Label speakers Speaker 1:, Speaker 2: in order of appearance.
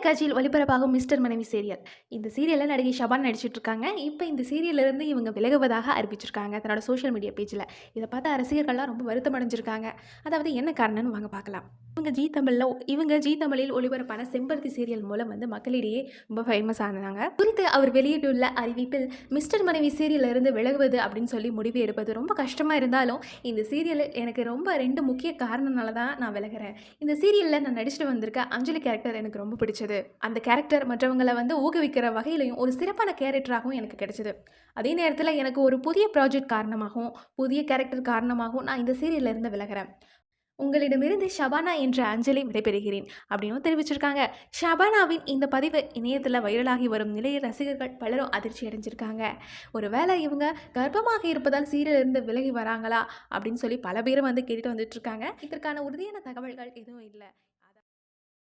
Speaker 1: தொலைக்காட்சியில் ஒளிபரப்பாகும் மிஸ்டர் மனைவி சீரியல். இந்த சீரியலில் நடிகை ஷபான் நடிச்சிட்டு இருக்காங்க இப்போ இந்த சீரியல்லேருந்து இவங்க விலகுவதாக அறிவிச்சிருக்காங்க தன்னோட சோஷியல் மீடியா பேஜில் இதை பார்த்து ரசிகர்கள்லாம் ரொம்ப வருத்தம் அடைஞ்சிருக்காங்க அதாவது என்ன காரணம்னு வாங்க பார்க்கலாம். இவங்க ஜி தமிழில் இவங்க ஜி தமிழில் ஒளிபரப்பான செம்பருத்தி சீரியல் மூலம் வந்து மக்களிடையே ரொம்ப ஃபேமஸ் ஆனாங்க குறித்து அவர் வெளியிட்டுள்ள அறிவிப்பில் மிஸ்டர் மனைவி சீரியலிருந்து விலகுவது அப்படின்னு சொல்லி முடிவு எடுப்பது ரொம்ப கஷ்டமாக இருந்தாலும் இந்த சீரியல் எனக்கு ரொம்ப ரெண்டு முக்கிய காரணனால தான் நான் விலகுறேன். இந்த சீரியலில் நான் நடிச்சுட்டு வந்திருக்க அஞ்சலி கேரக்டர் எனக்கு ரொம்ப பிடிச்சது. அந்த கேரக்டர் மற்றவங்களை வந்து ஊக்குவிக்கிற வகையிலையும் ஒரு சிறப்பான கேரக்டராகவும் எனக்கு கிடைச்சது. அதே நேரத்தில் எனக்கு ஒரு புதிய ப்ராஜெக்ட் காரணமாகவும் புதிய கேரக்டர் காரணமாகவும் நான் இந்த சீரியல்ல இருந்து விலகிறேன். உங்களிடமிருந்து ஷபானா என்ற அஞ்சலி விடைபெறுகிறேன் அப்படின்னு தெரிவிச்சிருக்காங்க ஷபானாவின் இந்த பதிவு இணையத்தில் வைரலாகி வரும் நிலையில் ரசிகர்கள் பலரும் அதிர்ச்சி அடைஞ்சிருக்காங்க. ஒருவேளை இவங்க கர்ப்பமாக இருப்பதால் சீரியலிருந்து விலகி வராங்களா? அப்படின்னு சொல்லி பல பேரும் வந்து கேட்டுட்டு வந்துட்டு இருக்காங்க. இதற்கான உறுதியான தகவல்கள் எதுவும் இல்லை.